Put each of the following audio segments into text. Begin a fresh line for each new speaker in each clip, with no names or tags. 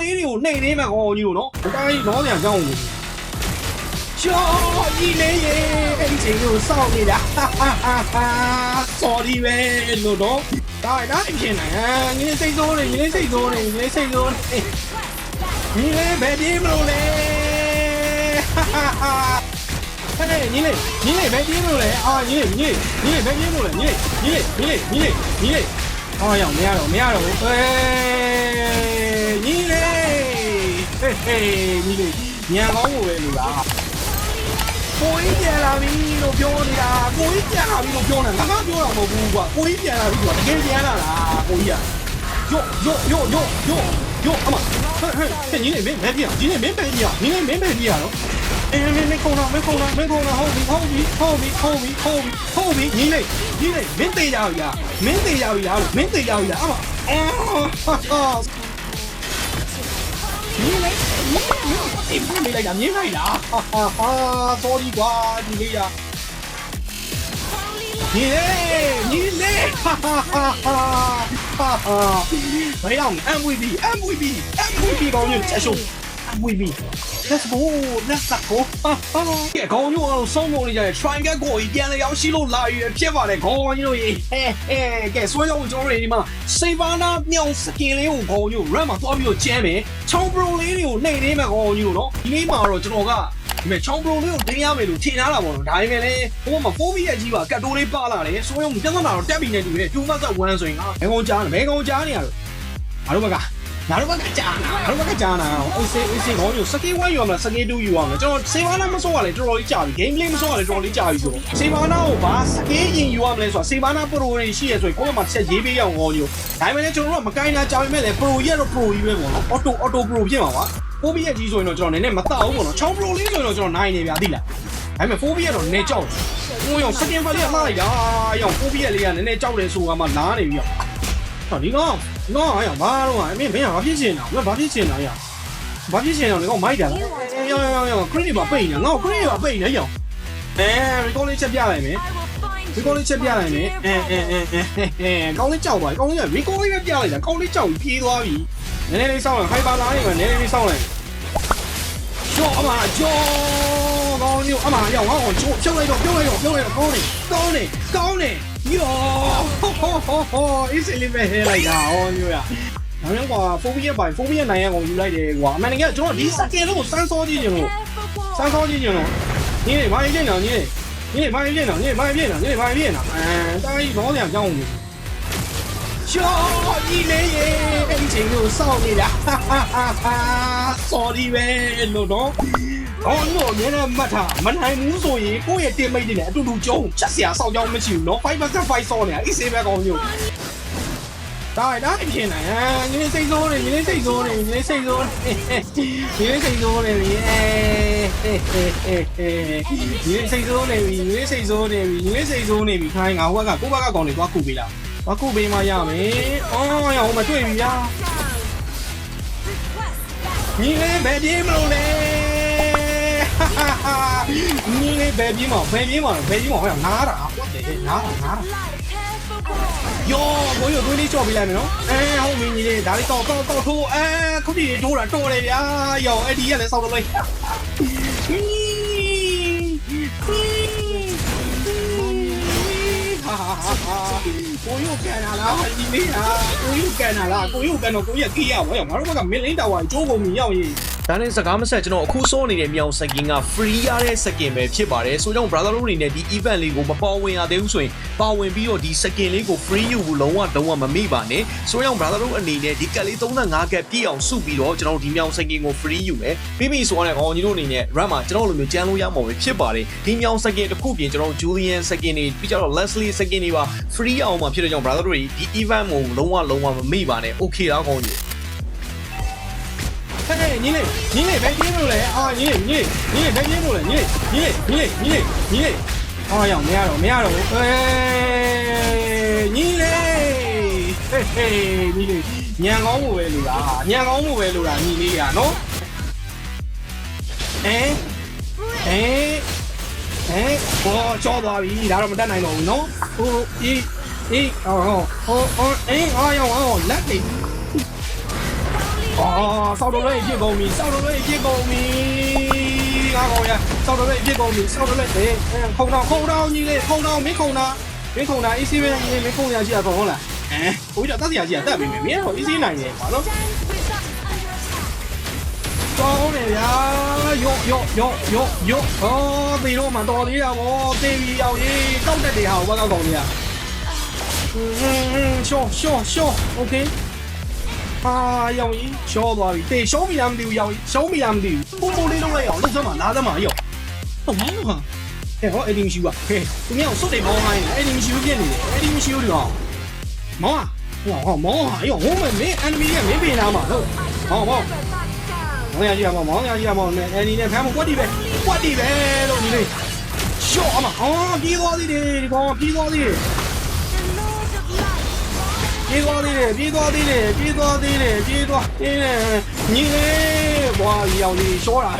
လေးတွေကိုနှိမ်နေမှာကောကြီးတို့နော်အတိုင်းတော့ညာကြောင်းလို့ချောကြီးလေးရေအဲ့ဒီချိန်ကိုစောင့်နေတာ sorry ပဲလို့တော့ဒါဒါအဖြစ်နိုင်ညီလေးစိတ်ဆိုးနေညီလေးစိတ်ဆိုးနေညီလေးစိတ်ဆိုးနေညီလေးဘယ်ပြေးမလို့လဲဟဲ့ညီလေးညီလေးဘယ်ပြေးမလို့လဲအာညီလေးညီလေးညီလေးဘယ်ပြေးမလို့လဲညီလေးညီလေးညီလေးညီလေးညီလေးအော်ရောင်မရတော့မရတော့ဘူးဟဲ့ညီလေး ဟဲ့ဟဲ့ညီလေးညံကောင်းကိုပဲလူလားကိုကြီးပြန်လာပြီလို့ပြောနေတာကိုကြီးပြန်လာပြီလို့ပြောနေတာငါကပြောတာမဟုတ်ဘူးကွာကိုကြီးပြန်လာပြီကွာတကယ်ပြန်လာလားကိုကြီးကယောယောယောယောယောယောအမဟဲ့ဟဲ့ဟဲ့ညီလေးမင်းဘယ်ပြန်ညီလေးမင်းဘယ်ပြန်ညီလေးမင်းဘယ်ပြန်တော့အေးမင်းမခုံတော့မခုံတော့မခုံတော့ဟုတ်ပြီဟုတ်ပြီဟုတ်ပြီဟုတ်ပြီဟုတ်ပြီဟုတ်ပြီညီလေးညီလေးမင်းသေးရပြီလားမင်းသေးရပြီလားမင်းသေးရပြီလားအမအော် ညီလေးမင်းလိုက်တာမြင်လိုက်လားဟာဟာဟာ sorry ကွာညီလေးရညီလေးညီလေးဟာဟာဟာဟာဟာဘယ်အောင် MVP MVP MVP ကောင်းကြီးချက်ရှုံး MVP Let's go Let's go ကဲခေါင်းညို့အောင်ဆုံးမနေကြတယ် triangle ကိုပြန်လေရောက်ရှိလို့လာရဖြစ်ပါတယ်ခေါင်းညို့ရေဟဲဟဲကဲဆွဲရောက်ကျွန်တော်တို့ဒီမှာစေဘာနာမြောင်စကင်လေးကိုခေါင်းညို့ run မှာသွားပြီးတော့ကျမ်းမယ်ချောင်း pro လေးတွေကိုနှိမ်နေမှာခေါင်းညို့နော်ဒီနေ့မှာတော့ကျွန်တော်ကဒီမဲ့ချောင်း pro လေးကိုတင်းရမယ်လို့ထင်ထားတာပေါ့နော်ဒါပေမဲ့လည်းဟိုမှာ4ဘီရဲ့ကြီးပါကတ်တိုးလေးပါလာတယ်ဆွဲရောက်ပြန်သွားတာတော့တက်ပြီးနေတူတယ်2မှတ်1ဆိုရင်ကမဲကုန်းကြားနေမဲကုန်းကြားနေရတော့ငါတို့ဘက်က ငါတို့ဘက်ကကြားနာငါတို့ဘက်ကကြားနာအိုးစေးအေးစေးခေါင်းညို့စကေး1ယူအောင်လားစကေး2ယူအောင်လားကျွန်တော်စေဘာနာမစောရလေတော်တော်လေးကြာပြီ game play မစောရလေတော်တော်လေးကြာပြီဆိုတော့စေဘာနာကိုဘာစကေးရင်ယူရမလဲဆိုတာစေဘာနာ pro တွေရှိရဆိုရင်ကိုယ့်မှာဆက်ရေးပေးရအောင်ခေါင်းညို့ဒါပေမဲ့လည်းကျွန်တော်တို့ကမကိုင်းတာကြာပြီမဲ့လေ pro ရဲ့တော့ pro ကြီးပဲပေါ့နော် auto auto pro ဖြစ်မှာပါပိုးပြီးရဲ့ကြီးဆိုရင်တော့ကျွန်တော်နည်းနည်းမတောက်ဘူးပေါ့နော်ချောင်း pro လေးဆိုရင်တော့ကျွန်တော်နိုင်နေဗျာသိလားဒါပေမဲ့4ဘီကတော့နည်းကြောက်တယ်ဟိုရော second part လေးကမှားလိုက်တာရော4ဘီရဲ့လေးကနည်းနည်းကြောက်တယ်ဆိုတာမှနားနေပြီရော ဟောဒီကောင်ဒီကောင်အရောဘာတော့အမင်းမင်းကဘာဖြစ်ချင်တာမင်းဘာဖြစ်ချင်တာရဘာဖြစ်ချင်တာလဲကောင်မိုက်တာရောရောရောခရစ်ပါပိတ်နေငါ့ကိုခရစ်ပါပိတ်နေရောအဲရီကောလေးချက်ပြလိုက်မယ်ရီကောလေးချက်ပြလိုက်မယ်အဲအဲအဲအဲကောင်းလေးကြောက်ပါကောင်းလေးကရီကောလေးပဲပြလိုက်တာကောင်းလေးကြောက်ပြီးပြေးသွားပြီနည်းနည်းလေးစောင့်လိုက်ဟိုက်ပါလာနေမှာနည်းနည်းလေးစောင့်လိုက်ကျော်အမကျော်ကောင်းမျိုးအမရောက်ဟောကျော်ဖြုတ်လိုက်တော့ပြုတ်လိုက်တော့ပြုတ်လိုက်တော့ကောင်းနေကောင်းနေကောင်းနေယော ဟောဟောဟောဟောအေးစလေးပဲဟဲလိုက်တာဟောမျိုးရနောက်ရောကွာဖိုးဘီရဲ့ပိုင်ဖိုးဘီရဲ့နိုင်ရကောင်ယူလိုက်တယ်ကွာအမှန်တကယ်ကျွန်တော်ဒီစကင်လုံးကိုစမ်းစောကြည့်ကြလို့စမ်းစောကြည့်ကြလို့ညီလေးဘာရေးနေလဲညီလေးညီလေးဘာရေးနေလဲညီလေးဘာရေးနေလဲညီလေးဘာရေးနေလဲအဲတာကြီးဘောင်းပြန်ကြောင်းနေ ချောကြီးလေးရေအဲ့ဒီချိန်ကိုစောင့်နေတာ sorry ပဲလို့တော့အော်လို့အများနဲ့မှတ်ထားမနိုင်ဘူးဆိုရင်ကိုယ့်ရဲ့တင်မိတ်တွေနဲ့အတူတူကျုံချက်စရာစောင့်ကြောင်းမရှိဘူးနော်5 versus 5ဆောနေတာအေးစေးပဲကောင်းမျိုးဒါဒါအဖြစ်နိုင်ဟာညီလေးစိတ်ဆိုးနေညီလေးစိတ်ဆိုးနေညီလေးစိတ်ဆိုးနေညီလေးစိတ်ဆိုးနေပြီအဲညီလေးစိတ်ဆိုးနေပြီညီလေးစိတ်ဆိုးနေပြီညီလေးစိတ်ဆိုးနေပြီခိုင်းငါဟိုဘက်ကကိုဘက်ကကောင်းနေသွားခုပေးလား သွားခုပေးမှရမယ်အော်ရအောင်မတွေ့ပြီဗျာညီလေးဘယ်ပြေးမလို့လဲညီလေးဘယ်ပြေးမဘယ်ပြေးမဘယ်ပြေးမဟောနားတာဟုတ်တယ်နားတာနားတာယောကိုရသွေးလေးကြော့ပေးလိုက်မယ်နော်အဲဟုတ်ပြီညီလေးဒါလေးတော့တော့တော့ထိုးအဲခုဒီထိုးတာတော်တယ်ဗျာယောအဲ့ဒီကလည်းစောက်တော့လိုက်ဟာဟာဟာ ကိုယူကန်လာလားဒီလေးဟာကိုယူကန်လာလားကိုယူကန်တော့ကိုရကြီးရပါရောငါတို့ကမင်းလင်းတာဝါကျိုးကုန်ပြီရောက်ရင်
ဒါနဲ့စကားမဆက်ကျွန်တော်အခုစောနေတဲ့မြောင်စကင်က free ရတဲ့စကင်ပဲဖြစ်ပါတယ်ဆိုကြောင့် brother တို့အနေနဲ့ဒီ event လေးကိုမပေါ်ဝင်ရသေးဘူးဆိုရင်ပါဝင်ပြီးတော့ဒီစကင်လေးကို free ယူဖို့လုံးဝလုံးဝမမေ့ပါနဲ့ဆိုကြောင့် brother တို့အနေနဲ့ဒီကက်လေး35ကက်ပြည့်အောင်စုပြီးတော့ကျွန်တော်ဒီမြောင်စကင်ကို free ယူမယ်ပြီးပြီဆိုတော့ကောင်ကြီးတို့အနေနဲ့ run မှာကျွန်တော်လိုမျိုးကြမ်းလို့ရမှာပဲဖြစ်ပါတယ်ဒီမြောင်စကင်တစ်ခုပြင်ကျွန်တော် Julian စကင်တွေပြီးကြတော့ Leslie စကင်တွေပါ free အောင်မှာဖြစ်တဲ့ကြောင့် brother တို့ဒီ event ကိုလုံးဝလုံးဝမမေ့ပါနဲ့ okay လားကောင်ကြီး
ဟဲ့ညီလေးညီလေးဘယ်ပြေးလို့လဲအာညီလေးညီလေးညီလေးဘယ်ပြေးလို့လဲညီလေးညီလေးညီလေးညီလေးညီလေးအော်ရောင်မရတော့မရတော့ဘူးဟဲ့ညီလေးဟဲ့ဟဲ့ညီလေးညံကောင်းမှုပဲလူလားညံကောင်းမှုပဲလူလားညီလေးရနော်အဲအဲအဲဘောချောသွားပြီဒါတော့မတတ်နိုင်တော့ဘူးနော်ဟိုအေးအေးဟောဟောဟောအေးအော်ရောင်အော်လက်နေ 哦，扫到你一公米，扫到你一公米，哪个呀？扫到你一公米，扫到你哎，哎，空到空到你嘞，空到没空到，没空到，一时没没没空下去啊，空了。哎，我就打下去啊，得没没没好，一时难耶，完了。ကောင်းတယ်ဗျာရော့ရော့ရော့ရော့ရော့ဟောသေတော့မှတော်သေးတာဗောသေပြီရောက်ရေးတောက်တက်တယ်ဟာဘာကောက်ကောင်းလေးอ่ะอืมရှော့ရှော့ရှော့โอเค ဟာရောက်ရေးရှော့သွားပြီတေရှော့မိလားမသိဘူးရောက်ရေးရှော့မိလားမသိဘူးပုံပုံလေးလုံးလိုက်အောင်လှုပ်စမ်းပါလာစမ်းပါရောက်ဟောမောင်းဟာဟဲ့ဟောအဲ့ဒီမရှိဘူးပါဟဲ့သူမြောက်စွတ်တယ်မောင်းဟိုင်းအဲ့ဒီမရှိဘူးပြည့်နေတယ်အဲ့ဒီမရှိဘူးဒီကောင်မောင်းဟာဟောမောင်းဟာရောက်ဟိုးမင်းအန်မီကမင်းပြင်လာမှာဟုတ်ဟောမောင်းမောင်ရကြီးရမောင်မောင်ရကြီးရမောင်နဲ့အဲဒီနဲ့ဖမ်းမကွက်တီပဲကွက်တီပဲလို့ဒီလေးရှော့အမအော်ပြေးသွားသေးတယ်ဒီကောင်ပြေးသွားသေးတယ် ပြေးသွားသေးတယ်ပြေးသွားသေးတယ်ပြေးသွားသေးတယ်ပြေးသွားသေးတယ်ညီလေးဘွာရောင်ကြီးရှော့တာ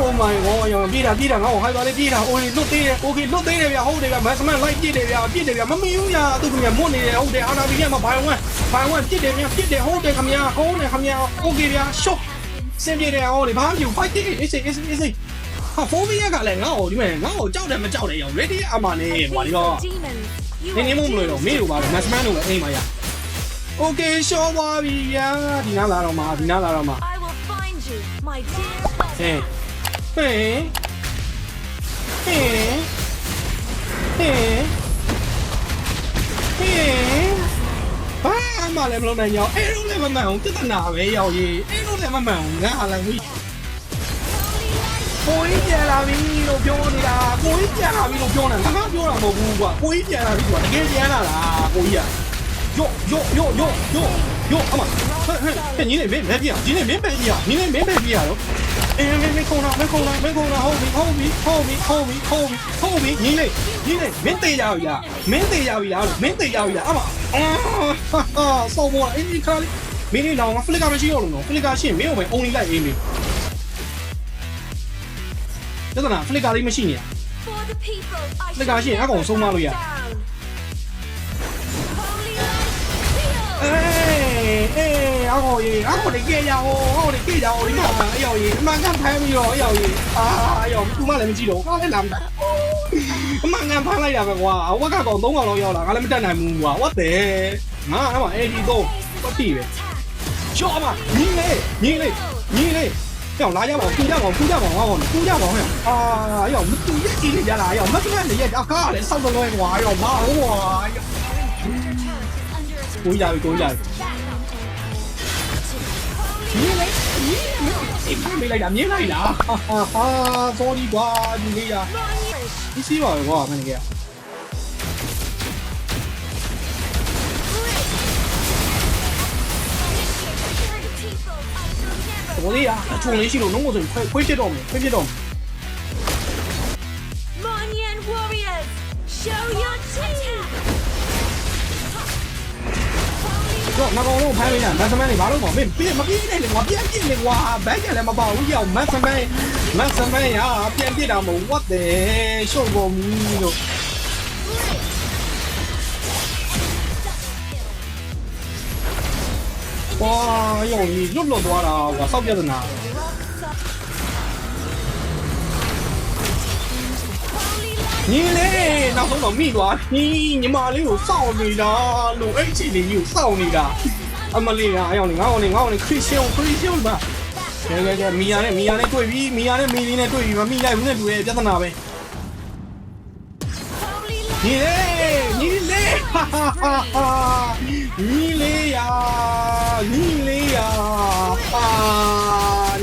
Oh my god ရောင်ပြေးတာပြေးတာငါ့ကိုဟိုက်သွားလေးပြေးတာ okay လွတ်သေးတယ် okay လွတ်သေးတယ်ဗျဟုတ်တယ်ဗျမတ်စမန်လိုက်ပြစ်တယ်ဗျပြစ်တယ်ဗျမမီဘူးဗျသူကမြမွတ်နေတယ်ဟုတ်တယ်အာနာဘီကမှဘိုင်ဝမ်ဘိုင်ဝမ်ပြစ်တယ်ဗျပြစ်တယ်ဟုတ်တယ်ခမညာဟုတ်တယ်ခမညာ okay ဗျရှော့စင်ပြေတယ်ဟောလေဘာမှမဖြစ်ဘူး fight အေးအေးအေးအေးအေးဟာဖိုးဘီယာကလည်းငါ့ကိုဒီမဲ့ငါ့ကိုကြောက်တယ်မကြောက်တယ်ရော ready အမှနေဟွာဒီတော့ နင်းနေမို့မလို့တော့မင်းတို့ပါတော့ match man တို့ပဲအိမ်ပါရ okay ရှော့သွားပြီဗျာဒီနားလာတော့မှာဒီနားလာတော့မှာ
I will find you, my dear.
ဟဲ့ဟဲ့ဟဲ့ဟဲ့ဟဲ့ဘာမှလည်းမလုပ်နိုင်ရောအဲ့လိုလည်းမမှန်အောင်ပြဿနာပဲရောက်ရေးအဲ့လိုလည်းမမှန်အောင်ငါဟာလည်းဝီ ကိုကြီးပြန်လာပြီလို့ပြောနေတာကိုကြီးပြန်လာပြီလို့ပြောနေတာငါကပြောတာမဟုတ်ဘူးကွာကိုကြီးပြန်လာပြီကွာတကယ်ပြန်လာလားကိုကြီးကယောယောယောယောယောယောအမဟဲ့ဟဲ့ဟဲ့ညီလေးမင်းမပြအောင်ညီလေးမင်းပဲပြအောင်ညီလေးမင်းပဲပြရတော့အေးမင်းမခုံတော့မခုံတော့မခုံတော့ဟုတ်ပြီဟုတ်ပြီဟုတ်ပြီဟုတ်ပြီဟုတ်ပြီဟုတ်ပြီညီလေးညီလေးမင်းတေးရပြီလားမင်းတေးရပြီလားမင်းတေးရပြီလားအမအာဆောမောအေးခါလေးမင်းလေးတော့ဖလစ်ကမရှိတော့လို့နော်ဖလစ်ကရှင်းမင်းကိုပဲအုံလေးလိုက်အေးမင်း ကျတော့ဖလစ်ကလေးမရှိနေရ
For the people, I
ဖလစ်ကရှင်းအကောင်ဆုံးမလို့ရ
down. Holy light,
အေးအေးအကောင်ကြီးအကောင်လေးကြည့်ရအောင်အကောင်လေးကြည့်ရအောင်ဒီမှာအယောကြီးအမှန်ကန်ဖမ်းပြီးတော့အယောကြီးအာအယောသူမလည်းမကြည့်တော့ငါလည်းလာမတာအမှန်ကန်ဖမ်းလိုက်တာပဲကွာဝက်ကောင်၃ကောင်လောက်ရောက်လာငါလည်းမတက်နိုင်ဘူးကွာ what the ငါအဲ့မှာအဲ့ဒီတော့ပတ်တိပဲချောအမညီလေးညီလေးညီလေးကြောင်လာ ကြပါဦးကူကြပါဦးကူကြပါဦးဟောကူကြပါဦးဟဲ့အာရောမတူရဲ့ကြည့်နေကြလားရောမတူရဲ့ရဲ့အကားလည်းစောက်တော့လွဲကွာရောမဟုတ်ကွာကိုကြပြီကိုကြပြီညီလေးညီလေးအိမ်မေးလိုက်တာမြင်လိုက်လားဟာဟာဟာ sorry ကွာညီလေးရာဒီစီပါကွာမင်း ကြီး
For the people, I shall never
တော်လေးရာအချုံလေးရှိလို့လုံးဝဆိုခွေးခွေးဖြစ်တော့မယ်ခွေးဖြစ်တော့မယ်
Monyan warriors, show your teeth. Holy
တော့ငါကောင်လုံးဖမ်းလိုက်တာမတ်စမန်နေဘာလို့ပေါ့မင်းပြမပြေးနဲ့လေကွာပြန်ပြစ်နေကွာဘက်ကလည်းမပေါ့ဘူးရောက်မတ်စမန်မတ်စမန်ရာပြန်ပြစ်တာမဟုတ် what the ရှုပ်ကုန်ပြီလို့ ဝါရောကြီးလွတ်လွတ်သွားတာကွာစောက်ပြဿနာညီလေးနောက်ဆုံးတော့မိသွားပြီညီမလေးကိုစောင့်နေတာလို့အဲ့ချီလေးကိုစောင့်နေတာအမလေးကအယောင်နေငါ့အောင်နေငါ့အောင်နေခရစ်စတျန်ခရစ်စတျန်ပါကဲကဲကဲမီယာနဲ့မီယာနဲ့တွေ့ပြီမီယာနဲ့မီလီနဲ့တွေ့ပြီမမိလိုက်ဘူးနဲ့တူရဲ့ပြဿနာပဲ
holy
ညီလေးညီလေး ဟာဟာဟာဟာညီလေးယာညီလေးယာဟာ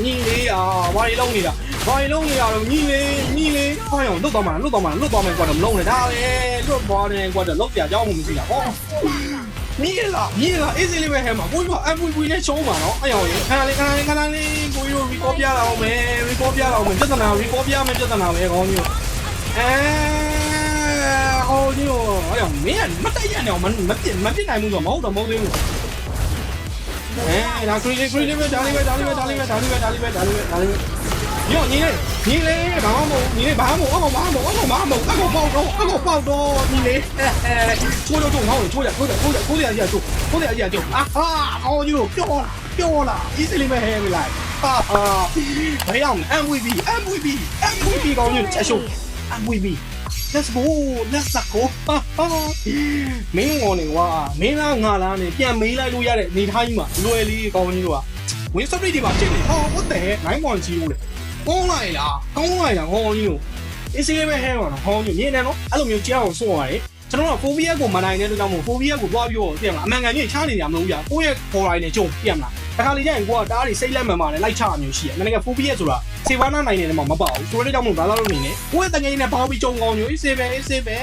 ညီလေးယာဘာလို့လုံးနေတာဘာလို့လုံးနေရတော့ညီလေးညီလေးဟောရောလွတ်တော့မှာလွတ်တော့မှာလွတ်တော့မှာကွာတော့မလုံးနဲ့ဒါလေလွတ်သွားတယ်ကွာတော့လောက်ပြကြောင်းမှမရှိတာဟောမြည်လာမြည်လာအေးစလေးပဲဟဲမှာကိုကြီးက MVP နဲ့ရှုံးပါတော့အဲ့ရောင်ခဏလေးခဏလေးခဏလေးကိုကြီး record ပြလာအောင်မယ် record ပြလာအောင်မယ်ပြဿနာ record ပြမယ်ပြဿနာပဲခေါင်းကြီးအဲ ဟောကြီးဟောအဲ့ရောင်မင်းကမတက်ရနဲ့မမပြမပြနိုင်ဘူးဆိုမဟုတ်တော့မဟုတ်သေးဘူးအဲဒါခရီးလေးခရီးလေးပဲဒါလေးပဲဒါလေးပဲဒါလေးပဲဒါလေးပဲဒါလေးပဲဒါလေးပဲဒါလေးပဲညညီလေးညီလေးဘာမှမဟုတ်ညီလေးဘာမှမဟုတ်အကောင်ဘာမှမဟုတ်အကောင်ဘာမှမဟုတ်အကောင်ပေါက်တော့အကောင်ပေါက်တော့ညီလေးချိုးတော့တော့ဟောချိုးရချိုးရချိုးရချိုးရကြီးချိုးချိုးရကြီးချိုးအာဟာအော်ကြီးတို့ပြောလာပြောလာ easily ပဲဟဲလိုက်ဟာဟာဘယ်အောင် MVP MVP MVP ကောင်းကြီးချက်ရှုံး MVP let's go let's go ဟာဟာမင်းငေါ်နေကွာမင်းလားငါလားနေပြန်မေးလိုက်လို့ရတဲ့နေထားကြီးမှာလွယ်လေးကောင်းကြီးတို့က win streak တွေမှာကျင်းနေဟော what the heck 9.0လေကောင်းလိုက်လားကောင်းလိုက်လားဟောကြီးတို့ easy ပဲဟဲတော့ဟောကြီးမြင်နေနော်အဲ့လိုမျိုးကြောက်အောင်စွန့်ရတယ်ကျွန်တော်က phobia ကိုမနိုင်တဲ့အတွက်ကြောင့်မို့ phobia ကိုသွားပြီးတော့သိရမလားအမှန်ကန်ကြီးချားနေကြမလို့ရကိုယ့်ရဲ့ core line နဲ့ကြုံပြရမလား တခါလေကျရင်ကိုကတားတွေစိတ်လက်မှန်မှန်နဲ့လိုက်ချမျိုးရှိတယ်အမှန်တကယ် phobia ဆိုတာစေဝါနာနိုင်နေတယ်မှာမပေါ့ဘူးဆိုတော့ကြောင့်မို့ဘာလို့လို့နေလဲကိုယ့်ရဲ့တငယ်နဲ့ပေါင်းပြီးကြုံကောင်းမျိုး easy ပဲ easy ပဲ